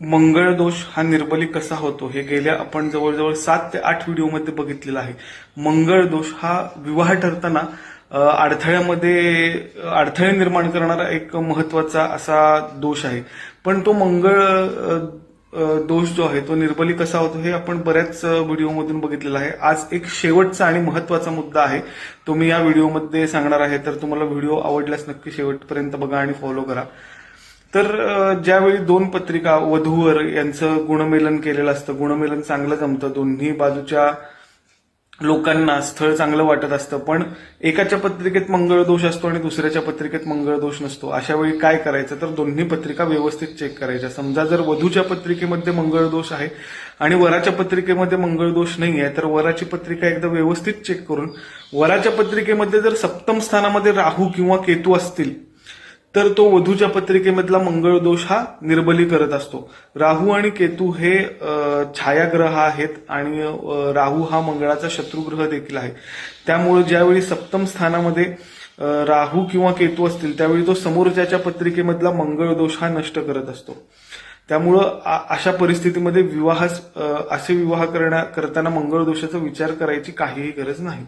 मंगळ दोष हा निर्बली कसा होतो हे गेल्या आपण जवळजवळ सात ते आठ व्हिडिओमध्ये बघितलेला आहे. मंगळ दोष हा विवाह ठरताना अडथळ्यामध्ये अडथळे निर्माण करणारा एक महत्त्वाचा असा दोष आहे. पण तो मंगळ दोष जो आहे तो निर्बली कसा होतो हे आपण बऱ्याच व्हिडिओमधून बघितलेला आहे. आज एक शेवटचा आणि महत्त्वाचा मुद्दा आहे. तो मी या व्हिडिओमध्ये सांगणार आहे तर तुम्हाला व्हिडिओ आवडल्यास नक्की शेवटपर्यंत बघा आणि फॉलो करा. तर ज्यावेळी दोन पत्रिका वधूवर यांचं गुणमेलन केलेलं असतं गुणमेलन चांगलं जमतं दोन्ही बाजूच्या लोकांना स्थळ चांगलं वाटत असतं पण एकाच्या पत्रिकेत मंगळ दोष असतो आणि दुसऱ्याच्या पत्रिकेत मंगळ दोष नसतो. अशा वेळी काय करायचं? तर दोन्ही पत्रिका व्यवस्थित चेक करायच्या. समजा जर वधूच्या पत्रिकेमध्ये मंगळ दोष आहे आणि वराच्या पत्रिकेमध्ये मंगळ दोष नाही आहे तर वराची पत्रिका एकदा व्यवस्थित चेक करून वराच्या पत्रिकेमध्ये जर सप्तम स्थानामध्ये राहू किंवा केतू असतील तर तो वधूच्या पत्रिकेमधला मंगळ दोष हा निर्बली करत असतो. राहू आणि केतू हे छायाग्रह आहेत आणि राहू हा मंगळाचा शत्रुग्रह देखील आहे. त्यामुळे ज्यावेळी सप्तम स्थानामध्ये राहू किंवा केतू असतील त्यावेळी तो समोरच्याच्या पत्रिकेमधला मंगळ दोष हा नष्ट करत असतो. त्यामुळं अशा परिस्थितीमध्ये विवाह असे विवाह करण्या करताना मंगळ दोषाचा विचार करायची काहीही गरज नाही.